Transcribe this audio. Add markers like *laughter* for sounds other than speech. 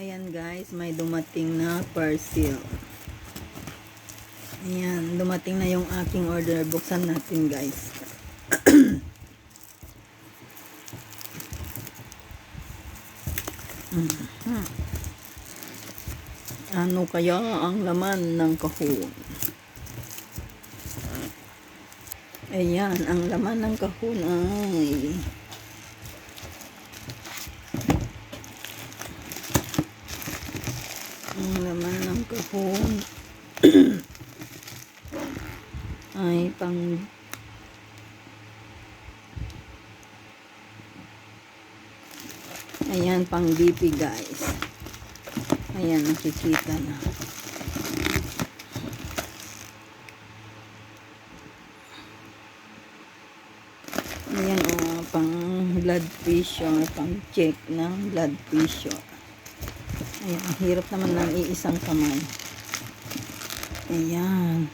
Ayan guys, may dumating na parcel. Ayan, dumating na yung aking order. Buksan natin guys. *clears throat* Mhm. Ano kaya ang laman ng kahon? Ayan, ang laman ng kahon ay ang laman ng kahon. *clears throat* Ay pang ayan pang DP guys. Ayan nakikita na. Ayan o pang blood pressure pang check ng blood pressure ayan ang hirap naman ng iisang kamay. Ayan